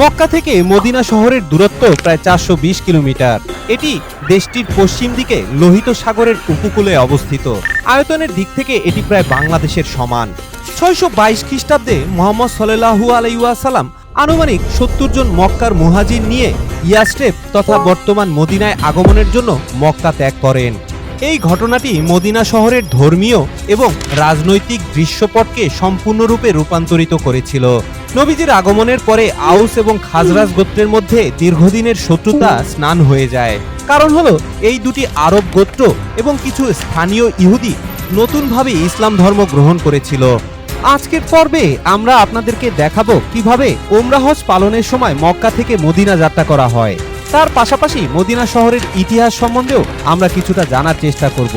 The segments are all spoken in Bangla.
মক্কা থেকে মদিনা শহরের দূরত্ব প্রায় চারশো বিশ কিলোমিটার। এটি দেশটির পশ্চিম দিকে লোহিত সাগরের উপকূলে অবস্থিত। আয়তনের দিক থেকে এটি প্রায় বাংলাদেশের সমান। ছয়শো বাইশ খ্রিস্টাব্দে মোহাম্মদ সাল্লাহু আলাইসাল্লাম আনুমানিক সত্তর জন মক্কার মুহাজির নিয়ে ইয়াস্টেপ তথা বর্তমান মদিনায় আগমনের জন্য মক্কা ত্যাগ করেন। এই ঘটনাটি মদিনা শহরের ধর্মীয় এবং রাজনৈতিক দৃশ্যপটকে সম্পূর্ণরূপে রূপান্তরিত করেছিল। নবীজির আগমনের পরে আউস এবং খাজরাজ গোত্রের মধ্যে দীর্ঘদিনের শত্রুতা স্নান হয়ে যায়। কারণ হলো, এই দুটি আরব গোত্র এবং কিছু স্থানীয় ইহুদি নতুনভাবে ইসলাম ধর্ম গ্রহণ করেছিল। আজকের পর্বে আমরা আপনাদেরকে দেখাবো কীভাবে ওমরাহজ পালনের সময় মক্কা থেকে মদিনা যাত্রা করা হয়। তার পাশাপাশি মদিনা শহরের ইতিহাস সম্বন্ধেও আমরা কিছুটা জানার চেষ্টা করব।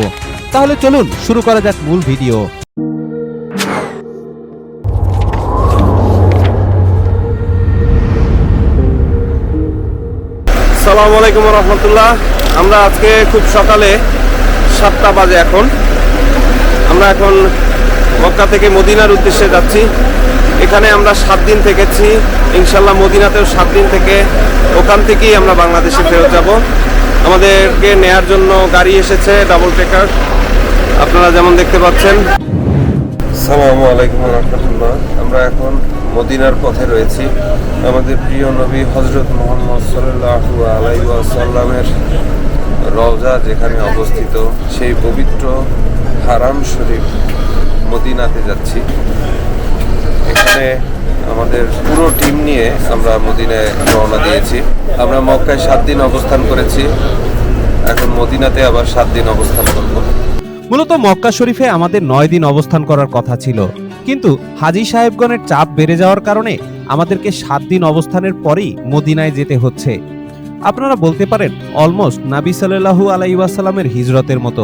তাহলে চলুন, শুরু করা যাক মূল ভিডিও। সালাম আলাইকুম রহমতুল্লাহ। আমরা আজকে খুব সকালে সাতটা বাজে এখন। আমরা এখন মক্কা থেকে মদিনার উদ্দেশ্যে যাচ্ছি। এখানে আমরা সাত দিন থেকেছি। ইনশাল্লাহ মদিনাতেও সাত দিন থেকে ওখান থেকেই আমরা বাংলাদেশে ফেরত যাব। আমাদেরকে নেয়ার জন্য গাড়ি এসেছে ডাবল টেকার আপনারা যেমন দেখতে পাচ্ছেন। সালামু আলাইকুম রহমতুল্লাহ। আমরা এখন মদিনার পথে রয়েছি। আমাদের প্রিয় নবী হজরত মোহাম্মদ সাল্লাহু আলাইসাল্লামের রওজা যেখানে অবস্থিত, সেই পবিত্র হারাম শরীফ মদিনাতে যাচ্ছি। এখানে আমাদের পুরো টিম নিয়ে আমরা মদিনায় রওনা দিয়েছি। আমরা মক্কায় সাত দিন অবস্থান করেছি। এখন মদিনাতে আবার সাত দিন অবস্থান করব। মূলত মক্কা শরীফে আমাদের নয় দিন অবস্থান করার কথা ছিল। কিন্তু হাজি সাহেবগণের চাপ বেড়ে যাওয়ার কারণে আমাদেরকে সাত দিন অবস্থানের পরেই মদিনায় যেতে হচ্ছে। আপনারা বলতে পারেন অলমোস্ট নাবি সাল্লাহু আলাইসাল্লামের হিজরতের মতো।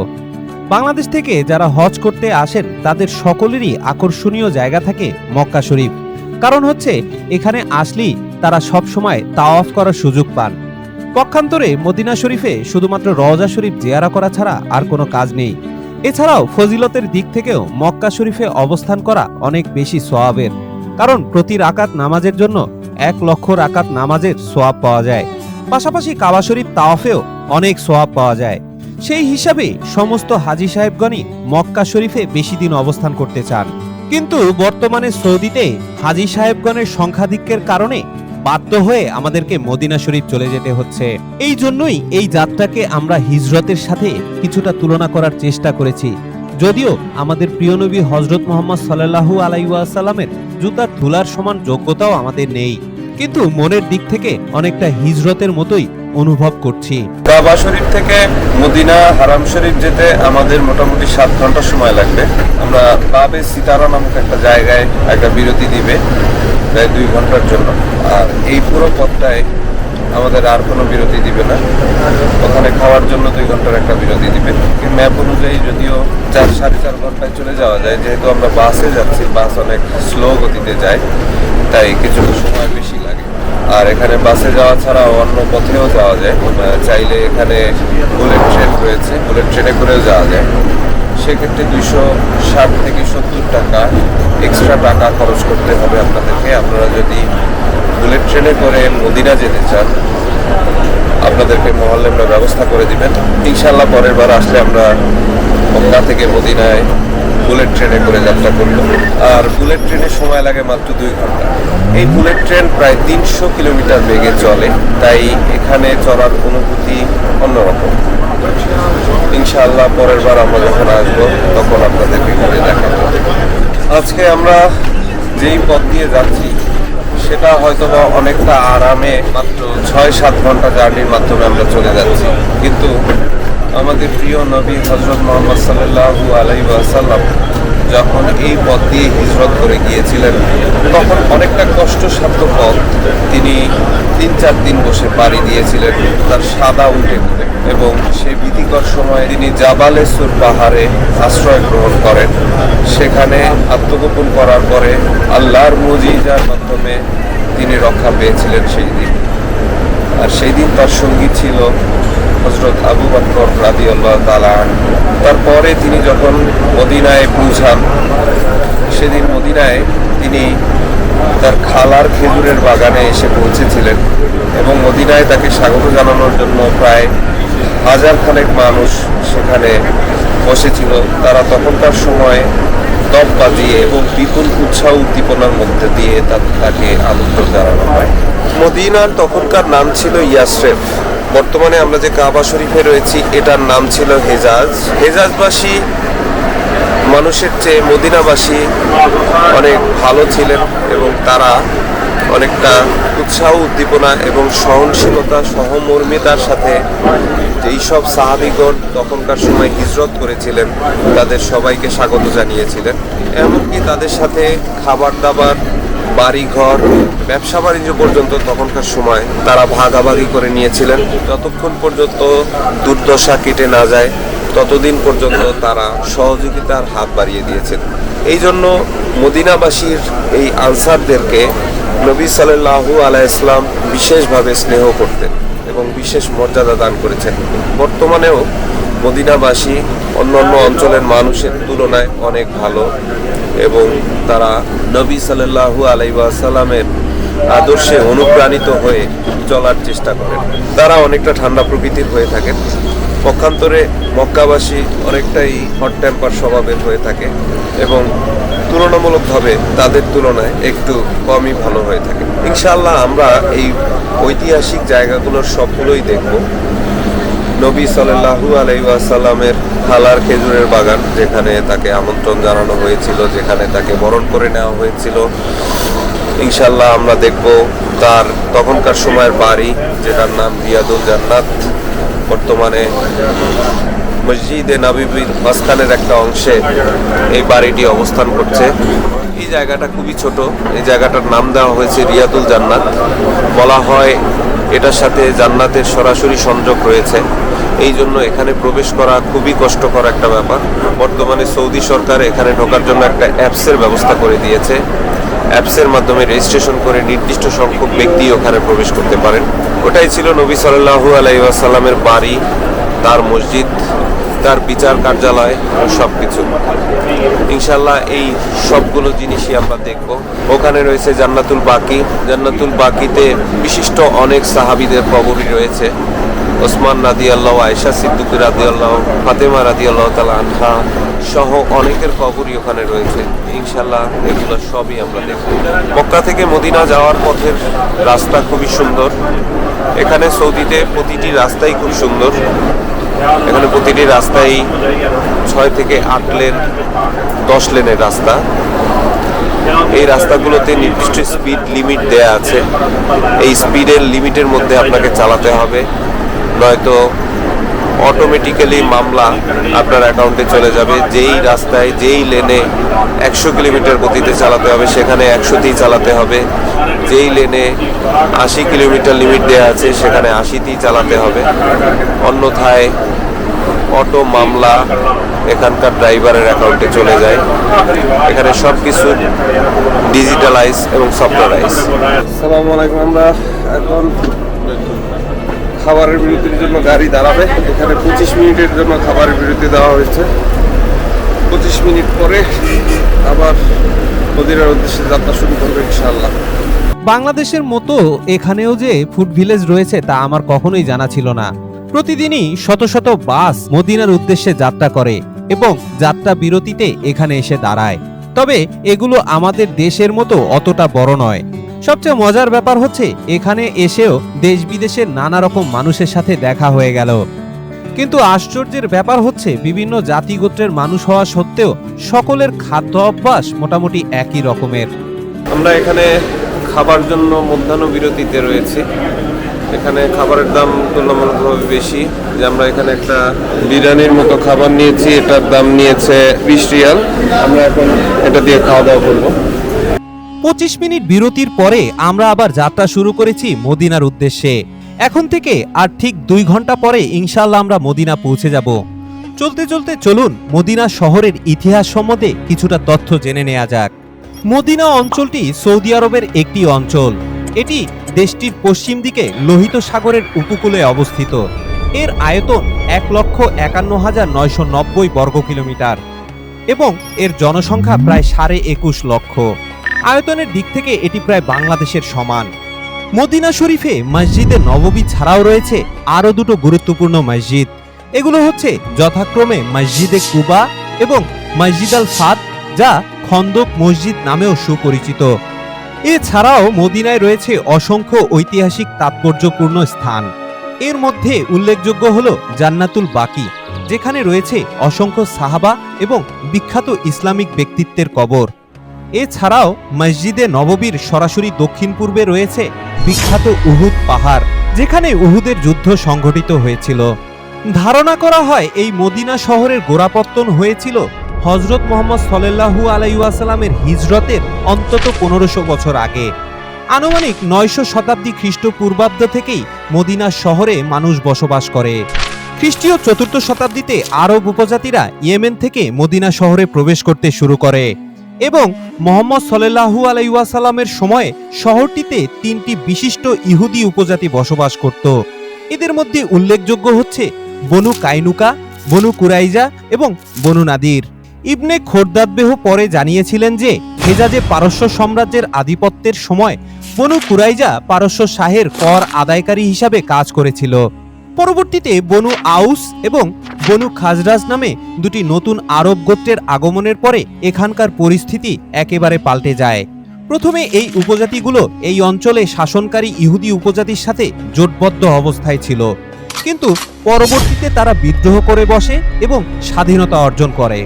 বাংলাদেশ থেকে যারা হজ করতে আসেন, তাদের সকলেরই আকর্ষণীয় জায়গা থাকে মক্কা শরীফ। কারণ হচ্ছে, এখানে আসলেই তারা সব সময় তাওয়াফ করার সুযোগ পান। পক্ষান্তরে মদিনা শরীফে শুধুমাত্র রওজা শরীফ জিয়ারা করা ছাড়া আর কোনো কাজ নেই। এছাড়াও ফজিলতের দিক থেকেও মক্কা শরীফে অবস্থান করা অনেক বেশি সোয়াবের। কারণ প্রতি রাকাত নামাজের জন্য এক লক্ষ রাকাত নামাজের সোয়াব পাওয়া যায়। পাশাপাশি কাবা শরীফ তাওয়াফেও অনেক সোয়াব পাওয়া যায়। সেই হিসাবে সমস্ত হাজি সাহেবগণই মক্কা শরীফে বেশি দিন অবস্থান করতে চান। কিন্তু বর্তমানে সৌদিতে হাজি সাহেবগণের সংখ্যাধিক্যের কারণে বাধ্য হয়ে আমাদেরকে মদিনা শরীফ চলে যেতে হচ্ছে। এই জন্যই এই যাত্রাকে আমরা হিজরতের সাথে কিছুটা তুলনা করার চেষ্টা করেছি। যদিও আমাদের প্রিয় নবী হজরত মোহাম্মদ সাল্লাহু আলাইসাল্লামের জুতার ধুলার সমান যোগ্যতাও আমাদের নেই। কিন্তু মনের দিক থেকে অনেকটা হিজরতের মতোই অনুভব করছি। কাবা শরীফ থেকে মদিনা, হারাম শরীফ যেতে আমাদের মোটামুটি সাত ঘণ্টা সময় লাগবে। আমরা বাবে সিতারা নামক একটা জায়গায় একটা বিরতি দিবে, প্রায় দুই ঘণ্টার জন্য। আর এই পুরো পথটায় আমাদের আর কোনো বিরতি দিবে না। ওখানে খাওয়ার জন্য দুই ঘণ্টার একটা বিরতি দিবে। ম্যাপ অনুযায়ী যদিও চার, সাড়ে চার ঘন্টায় চলে যাওয়া যায়, যেহেতু আমরা বাসে যাচ্ছি, বাস অনেক স্লো গতিতে যায়, তাই কিছু সময় বেশি আর এখানে বাসে যাওয়া ছাড়াও অন্য পথেও যাওয়া যায়। চাইলে এখানে বুলেট ট্রেন রয়েছে। বুলেট ট্রেনে করেও যাওয়া যায়। সেক্ষেত্রে দুইশো ষাট থেকে সত্তর টাকা এক্সট্রা টাকা খরচ করতে হবে আপনাদেরকে। আপনারা যদি বুলেট ট্রেনে করে মদিনা যেতে চান, আপনাদেরকে মহল্লে ব্যবস্থা করে দিবেন। ইনশাল্লাহ পরের বার আসলে আমরা মক্কা থেকে মদিনায় বুলেট ট্রেনে করে যাত্রা করব আর বুলেট ট্রেনের সময় লাগে মাত্র দুই ঘণ্টা। এই বুলেট ট্রেন প্রায় তিনশো কিলোমিটার বেগে চলে তাই এখানে চড়ার অনুভূতি অন্যরকম। ইনশাআল্লাহ পরের বার আমরা যখন আসব তখন আপনাদেরকে করে দেখাবো। আজকে আমরা যেই পথ দিয়ে যাচ্ছি সেটা হয়তো অনেকটা আরামে মাত্র ছয় সাত ঘণ্টা জার্নির মাধ্যমে আমরা চলে যাচ্ছি। কিন্তু আমাদের প্রিয় নবী হজরত মোহাম্মদ সাল্লাহু আলাই ওয়াসাল্লাম যখন এই পথ দিয়ে হিজরত করে গিয়েছিলেন, তখন অনেকটা কষ্টসাধ্য পথ তিনি তিন চার দিন বসে পাড়ি দিয়েছিলেন, তার সাদা উঠে এবং সে ভীতিকর সময়ে তিনি জাবালে সুর পাহাড়ে আশ্রয় গ্রহণ করেন। সেখানে আত্মগোপন করার পরে আল্লাহর মুজিজার মাধ্যমে তিনি রক্ষা পেয়েছিলেন সেই দিন। আর সেই দিন তার সঙ্গী ছিল হজরত আবু বকর রাদি আল্লাহ তালা তারপরে তিনি যখন মদিনায় পৌঁছান, সেদিন মদিনায় তিনি তার খালার খেজুরের বাগানে এসে পৌঁছেছিলেন এবং মদিনায় তাকে স্বাগত জানানোর জন্য প্রায় হাজার খানেক মানুষ সেখানে বসেছিল। তারা তখনকার সময় তপ বাজিয়ে এবং বিপুল উৎসাহ উদ্দীপনার মধ্যে দিয়ে তাকে আনন্দ জানানো হয়। মদিনার তখনকার নাম ছিল ইয়াসরেফ। বর্তমানে আমরা যে কাবা শরীফে রয়েছি, এটার নাম ছিল হেজাজ। হেজাজবাসী মানুষের চেয়ে মদিনাবাসী অনেক ভালো ছিলেন এবং তারা অনেকটা উৎসাহ, উদ্দীপনা এবং সহনশীলতা, সহমর্মিতার সাথে যেই সব সাহাবিগণ তখনকার সময় হিজরত করেছিলেন, তাদের সবাইকে স্বাগত জানিয়েছিলেন। এমনকি তাদের সাথে খাবার দাবার, বাড়িঘর ব্যবসা বাণিজ্য পর্যন্ত তখনকার সময় তারা ভাগাভাগি করে নিয়েছিলেন। যতক্ষণ পর্যন্ত দুর্দশা কেটে না যায়, ততদিন পর্যন্ত তারা সহযোগিতার হাত বাড়িয়ে দিয়েছেন। এই জন্য মদিনাবাসীর এই আনসারদেরকে নবী সাল্লাহু আলাহ ইসলাম বিশেষভাবে স্নেহ করতেন এবং বিশেষ মর্যাদা দান করেছেন। বর্তমানেও মদিনাবাসী অন্যান্য অঞ্চলের মানুষের তুলনায় অনেক ভালো এবং তারা নবী সাল্লাহু আলাইসাল্লামের আদর্শে অনুপ্রাণিত হয়ে চলার চেষ্টা করেন। তারা অনেকটা ঠান্ডা প্রকৃতির হয়ে থাকেন। পক্ষান্তরে মক্কাবাসী অনেকটাই হট টেম্পার স্বভাবের হয়ে থাকে এবং তুলনামূলকভাবে তাদের তুলনায় একটু কমই ভালো হয়ে থাকে। ইনশাল্লাহ আমরা এই ঐতিহাসিক জায়গাগুলোর সবগুলোই দেখব। নবী সাল্লাহু আলাইসাল্লামের খালার খেজুরের বাগান, যেখানে তাকে আমন্ত্রণ জানানো হয়েছিল, যেখানে তাকে বরণ করে নেওয়া হয়েছিল। ইনশাল্লাহ আমরা দেখব তার তখনকার সময়ের বাড়ি, যেটার নাম রিয়াদুল জান্নাত। বর্তমানে মসজিদে নবীর মাঝখানের একটা অংশে এই বাড়িটি অবস্থান করছে। এই জায়গাটা খুবই ছোট। এই জায়গাটার নাম দেওয়া হয়েছে রিয়াদুল জান্নাত। বলা হয় এটার সাথে জান্নাতের সরাসরি সংযোগ রয়েছে। এই জন্য এখানে প্রবেশ করা খুবই কষ্টকর একটা ব্যাপার। বর্তমানে সৌদি সরকার এখানে ঢোকার জন্য একটা অ্যাপসের ব্যবস্থা করে দিয়েছে। অ্যাপসের মাধ্যমে রেজিস্ট্রেশন করে নির্দিষ্ট সংখ্যক ব্যক্তি ওখানে প্রবেশ করতে পারেন। ওটাই ছিল নবী সাল্লাহু আলাইসাল্লামের বাড়ি, তার মসজিদ, তার বিচার কার্যালয় সব কিছু ইনশাল্লাহ এই সবগুলো জিনিসই আমরা দেখব। ওখানে রয়েছে জান্নাতুল বাকি। জান্নাতুল বাকিতে বিশিষ্ট অনেক সাহাবিদের কবরই রয়েছে। ওসমান রাদি আল্লাহ আয়সা সিদ্দিকুর রাদি আল্লাহ ফাতেমা রাদি আল্লাহ তালা আনহা সহ অনেকের কবরই ওখানে রয়েছে। ইনশাল্লাহ এগুলো সবই আমরা দেখব। মক্কা থেকে মদিনা যাওয়ার পথের রাস্তা খুবই সুন্দর। এখানে সৌদিতে প্রতিটি রাস্তাই খুব সুন্দর। এখানে প্রতিটি রাস্তাই ছয় থেকে আট লেন, দশ লেনের রাস্তা। এই রাস্তাগুলোতে নির্দিষ্ট স্পিড লিমিট দেয়া আছে। এই স্পিডের লিমিটের মধ্যে আপনাকে চালাতে হবে। নয়তো অটোমেটিক্যালি মামলা আপনার অ্যাকাউন্টে চলে যাবে। যেই রাস্তায়, যেই লেনে একশো কিলোমিটার গতিতে চালাতে হবে, সেখানে একশোতেই চালাতে হবে। যেই লেনে আশি কিলোমিটার লিমিট দেওয়া আছে, সেখানে আশিতেই চালাতে হবে। অন্যথায় অটো মামলা এখানকার ড্রাইভারের অ্যাকাউন্টে চলে যায়। এখানে সব কিছু ডিজিটালাইজ এবং সফটওয়্যারাইজ সালামু আলাইকুম, আমরা এখন খাবারের বিরতির জন্য গাড়ি দাঁড়াবে। এখানে পঁচিশ মিনিটের জন্য খাবারের বিরতি দেওয়া হয়েছে। পঁচিশ মিনিট পরে আবার মদিনার উদ্দেশ্যে যাত্রা শুরু করবে ইনশাআল্লাহ। বাংলাদেশের মতো এখানেও যে ফুড ভিলেজ রয়েছে তা আমার কখনোই জানা ছিল না। প্রতিদিনই শত শত বাস মদিনার উদ্দেশ্যে যাত্রা করে এবং যাত্রা বিরতিতে এখানে এসে দাঁড়ায়। তবে এগুলো আমাদের দেশের মতো অতটা বড় নয়। সবচেয়ে মজার ব্যাপার হচ্ছে, এখানে এসেও দেশ বিদেশের নানা রকম মানুষের সাথে দেখা হয়ে গেল। কিন্তু আশ্চর্যের ব্যাপার হচ্ছে, বিভিন্ন জাতিগোত্রের মানুষ হওয়া সত্ত্বেও সকলের খাদ্য অভ্যাস মোটামুটি একই রকমের। আমরা এখানে খাবার জন্য মধ্যাহ্ন বিরতিতে রয়েছে। এখানে খাবারের দাম তুলনামূলকভাবে বেশি। যে আমরা এখানে একটা বিরিয়ানির মতো খাবার নিয়েছি, এটার দাম নিয়েছে বিশ রিয়াল। আমরা এখন এটা দিয়ে খাওয়া দাওয়া করব। পঁচিশ মিনিট বিরতির পরে আমরা আবার যাত্রা শুরু করেছি মদিনার উদ্দেশ্যে। এখন থেকে আর ঠিক দুই ঘণ্টা পরে ইনশাল্লাহ আমরা মদিনা পৌঁছে যাব। চলতে চলতে চলুন মদিনা শহরের ইতিহাস সম্বন্ধে কিছুটা তথ্য জেনে নেওয়া যাক। মদিনা অঞ্চলটি সৌদি আরবের একটি অঞ্চল। এটি দেশটির পশ্চিম দিকে লোহিত সাগরের উপকূলে অবস্থিত। এর আয়তন এক লক্ষ একান্ন হাজার নয়শো নব্বই বর্গ কিলোমিটার এবং এর জনসংখ্যা প্রায় সাড়ে একুশ লক্ষ। আয়তনের দিক থেকে এটি প্রায় বাংলাদেশের সমান। মদিনা শরীফে মসজিদে নববী ছাড়াও রয়েছে আরও দুটো গুরুত্বপূর্ণ মসজিদ। এগুলো হচ্ছে যথাক্রমে মসজিদে কুবা এবং মসজিদ আল ফাদ যা খন্দক মসজিদ নামেও সুপরিচিত। এছাড়াও মদিনায় রয়েছে অসংখ্য ঐতিহাসিক তাৎপর্যপূর্ণ স্থান। এর মধ্যে উল্লেখযোগ্য হল জান্নাতুল বাকি, যেখানে রয়েছে অসংখ্য সাহাবা এবং বিখ্যাত ইসলামিক ব্যক্তিত্বের কবর। এছাড়াও মসজিদে নববীর সরাসরি দক্ষিণ পূর্বে রয়েছে বিখ্যাত উহুদ পাহাড়, যেখানে উহুদের যুদ্ধ সংঘটিত হয়েছিল। ধারণা করা হয় এই মদিনা শহরের গোড়াপত্তন হয়েছিল হজরত মোহাম্মদ সল্লাহু আলাইসাল্লামের হিজরতের অন্তত পনেরোশো বছর আগে। আনুমানিক নয়শো শতাব্দী খ্রিস্টপূর্বাব্দ থেকেই মদিনা শহরে মানুষ বসবাস করে। খ্রিস্টীয় চতুর্থ শতাব্দীতে আরব উপজাতিরা ইয়েমেন থেকে মদিনা শহরে প্রবেশ করতে শুরু করে। এবং মোহাম্মদ সল্লাহু আলাইসাল্লামের সময়ে শহরটিতে তিনটি বিশিষ্ট ইহুদি উপজাতি বসবাস করত। এদের মধ্যে উল্লেখযোগ্য হচ্ছে বনু কাইনুকা, বনু কুরাইজা এবং বনু নাদির। ইবনে খোরদাদবেহ পরে জানিয়েছিলেন যে, হেজাজে পারস্য সাম্রাজ্যের আধিপত্যের সময় বনু কুরাইজা পারস্য শাহের কর আদায়কারী হিসাবে কাজ করেছিল। পরবর্তীতে বনু আউস এবং বনু খাজরাজ নামে দুটি নতুন আরব গোত্রের আগমনের পরে এখানকার পরিস্থিতি একেবারে পাল্টে যায়। প্রথমে এই উপজাতিগুলো এই অঞ্চলে শাসনকারী ইহুদি উপজাতির সাথে জোটবদ্ধ অবস্থায় ছিল। কিন্তু পরবর্তীতে তারা বিদ্রোহ করে বসে এবং স্বাধীনতা অর্জন করে।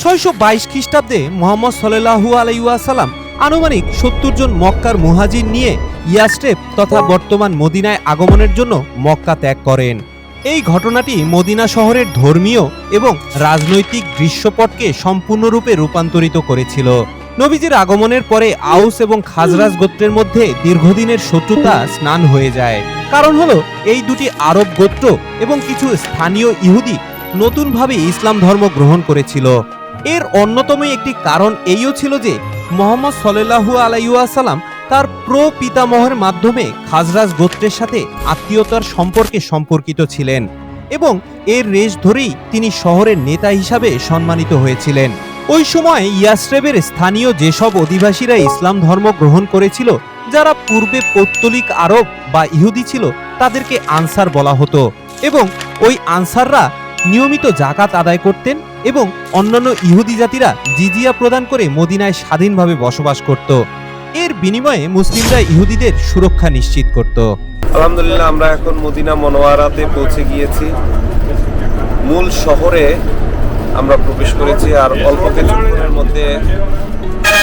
ছয়শো বাইশ খ্রিস্টাব্দে মোহাম্মদ সাল্লাহু আলাইসাল্লাম আনুমানিক সত্তর জন মক্কার মুহাজির নিয়ে ইয়াস্টেপ তথা বর্তমান মদিনায় আগমনের জন্য মক্কা ত্যাগ করেন। এই ঘটনাটি মদিনা শহরের ধর্মীয় এবং রাজনৈতিক দৃশ্যপটকে সম্পূর্ণরূপে রূপান্তরিত করেছিল। নবীজির আগমনের পরে আউস এবং খাজরাজ গোত্রের মধ্যে দীর্ঘদিনের শত্রুতা স্নান হয়ে যায়। কারণ হলো, এই দুটি আরব গোত্র এবং কিছু স্থানীয় ইহুদি নতুনভাবে ইসলাম ধর্ম গ্রহণ করেছিল। এর অন্যতম একটি কারণ এইও ছিল যে মোহাম্মদ সল্লাহু আলাইসাল্লাম তার প্র পিতামহের মাধ্যমে খাজরাজ গোত্রের সাথে আত্মীয়তার সম্পর্কে সম্পর্কিত ছিলেন এবং এর রেশ ধরেই তিনি শহরের নেতা হিসাবে সম্মানিত হয়েছিলেন। ওই সময় ইয়াসরেবের স্থানীয় যেসব অধিবাসীরা ইসলাম ধর্ম গ্রহণ করেছিল, যারা পূর্বে পৌত্তলিক আরব বা ইহুদি ছিল, তাদেরকে আনসার বলা হতো এবং ওই আনসাররা নিয়মিত জাকাত আদায় করতেন এবং অন্যান্য ইহুদি জাতিরা জিজিয়া প্রদান করে মদিনায় স্বাধীনভাবে বসবাস করত। এর বিনিময়ে মুসলিমরা ইহুদিদের সুরক্ষা নিশ্চিত করত। আলহামদুলিল্লাহ, আমরা এখন মদিনা মনোয়ারাতে পৌঁছে গিয়েছি। মূল শহরে আমরা প্রবেশ করেছি আর অল্প কিছুক্ষণের মধ্যে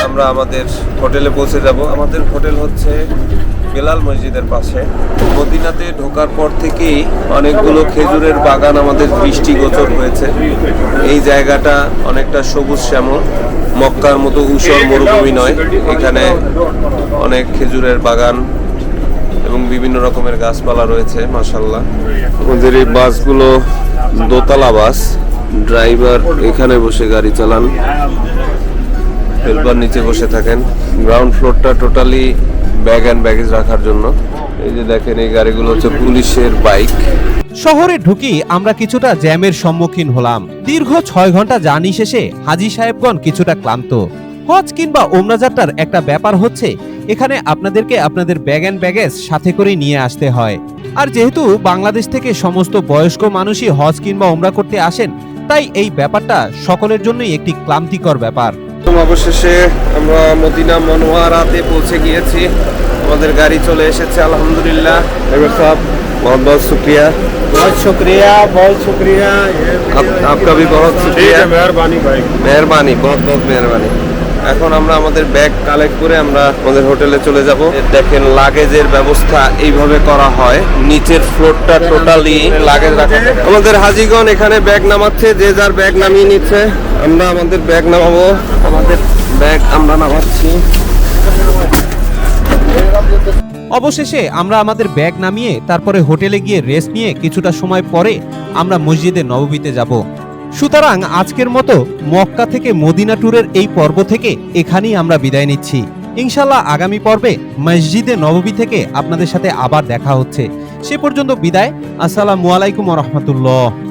আমরা আমাদের হোটেলে পৌঁছে যাব। আমাদের হোটেল হচ্ছে বেলাল মসজিদের পাশে। মদিনাতে ঢোকার পর থেকেই অনেকগুলো খেজুরের বাগান আমাদের দৃষ্টিগোচর হয়েছে। এই জায়গাটা অনেকটা সবুজ শ্যামল, মক্কার মতো উষর মরুভূমি নয়। এখানে অনেক খেজুরের বাগান এবং বিভিন্ন রকমের গাছপালা রয়েছে মাসাল্লাহ আমাদের এই বাসগুলো দোতলা বাস। ড্রাইভার এখানে বসে গাড়ি চালান। হেল্পার নিচে বসে থাকেন। গ্রাউন্ড ফ্লোরটা টোটালি ব্যাগ অ্যান্ড ব্যাগেজ রাখার জন্য। এই যে দেখেন, এই গাড়িগুলো হচ্ছে পুলিশের বাইক। শহরে ঢুকি আমরা কিছুটা জ্যামের সম্মুখীন হলাম। দীর্ঘ ছয় ঘণ্টা জার্নি শেষে হাজি সাহেবগণ কিছুটা ক্লান্ত। হজ কিংবা ওমরা একটা ব্যাপার হচ্ছে, এখানে আপনাদেরকে আপনাদের ব্যাগ অ্যান্ড ব্যাগেজ সাথে করে নিয়ে আসতে হয়। আর যেহেতু বাংলাদেশ থেকে সমস্ত বয়স্ক মানুষই হজ কিংবা ওমরা করতে আসেন, তাই এই ব্যাপারটা সকলের জন্যই একটি ক্লান্তিকর ব্যাপার। অবশেষে আমরা মদিনা মনোয়ারাতে পৌঁছে গিয়েছি আমাদের গাড়ি চলে এসেছে আলহামদুলিল্লাহ ড্রাইভার সাহেব बहुत बहुत शुक्रिया बहुत शुक्रिया बहुत शुक्रिया ये आप, आपका भी बहुत ठीक शुक्रिया है मेहरबानी भाई মেহরবানি বহুত বহুত মেহরবানি এখন আমরা আমাদের ব্যাগ কালেক্ট করে আমরা আমাদের হোটেলে চলে যাব। দেখেন লাগেজের ব্যবস্থা এইভাবে করা হয়। নিচের ফ্লোরটা টোটালি লাগেজ রাখা আমাদের হাজিগণ এখানে ব্যাগ নামাচ্ছে, যে যার ব্যাগ নামিয়ে নিচ্ছে। আমরা আমাদের ব্যাগ নামাবো। আমাদের ব্যাগ আমরা নামাচ্ছি। অবশেষে আমরা আমাদের ব্যাগ নামিয়ে তারপরে হোটেলে গিয়ে রেস্ট নিয়ে কিছুটা সময় পরে আমরা মসজিদে নববীতে যাব। সুতরাং আজকের মতো মক্কা থেকে মদিনা ট্যুরের এই পর্ব থেকে এখানেই আমরা বিদায় নিচ্ছি। ইনশাল্লাহ আগামী পর্বে মসজিদে নববী থেকে আপনাদের সাথে আবার দেখা হচ্ছে। সে পর্যন্ত বিদায়। আসসালামু আলাইকুম রহমতুল্লাহ।